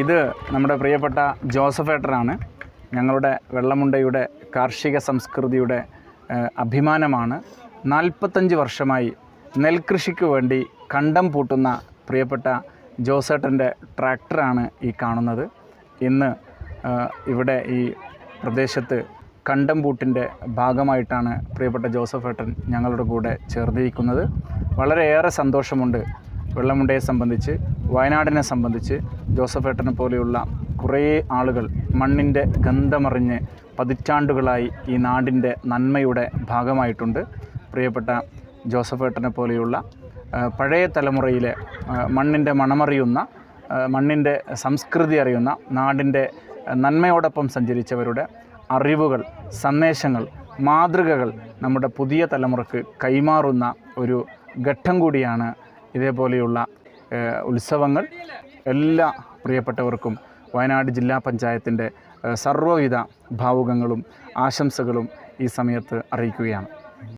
ഇത് നമ്മുടെ പ്രിയപ്പെട്ട ജോസഫ് ഏട്ടനാണ്. ഞങ്ങളുടെ വെള്ളമുണ്ടയുടെ കാർഷിക സംസ്കൃതിയുടെ അഭിമാനമാണ്. നാൽപ്പത്തഞ്ച് വർഷമായി നെൽകൃഷിക്ക് വേണ്ടി കണ്ടം പൂട്ടുന്ന പ്രിയപ്പെട്ട ജോസേട്ടന്റെ ട്രാക്ടറാണ് ഈ കാണുന്നത്. ഇന്ന് ഇവിടെ ഈ പ്രദേശത്ത് കണ്ടം പൂട്ടിന്റെ ഭാഗമായിട്ടാണ് പ്രിയപ്പെട്ട ജോസഫ് ഏട്ടൻ ഞങ്ങളുടെ കൂടെ ചേർന്നിരിക്കുന്നത്. വളരെയേറെ സന്തോഷമുണ്ട് വെള്ളമുണ്ടയെ സംബന്ധിച്ച്. വയനാടിനെ സംബന്ധിച്ച് ജോസഫ് ഏട്ടനെ പോലെയുള്ള കുറേ ആളുകൾ മണ്ണിന്റെ ഗന്ധമറിഞ്ഞ് പതിറ്റാണ്ടുകളായി ഈ നാടിന്റെ നന്മയുടെ ഭാഗമായിട്ടുണ്ട്. പ്രിയപ്പെട്ട ജോസഫ് ഏട്ടനെ പോലെയുള്ള പഴയ തലമുറയിലെ മണ്ണിന്റെ മണമറിയുന്ന മണ്ണിന്റെ സംസ്കൃതി അറിയുന്ന നാടിന്റെ നന്മയോടൊപ്പം സഞ്ചരിച്ചവരുടെ അറിവുകൾ സന്ദേശങ്ങൾ മാതൃകകൾ നമ്മുടെ പുതിയ തലമുറയ്ക്ക് കൈമാറുന്ന ഒരു ഘട്ടം കൂടിയാണ് ഇതേപോലെയുള്ള ഉത്സവങ്ങൾ എല്ലാ പ്രിയപ്പെട്ടവർക്കും വയനാട് ജില്ലാ പഞ്ചായത്തിന്റെ സർവവിധ ഭാവുകങ്ങളും ആശംസകളും ഈ സമയത്ത് അറിയിക്കുകയാണ്.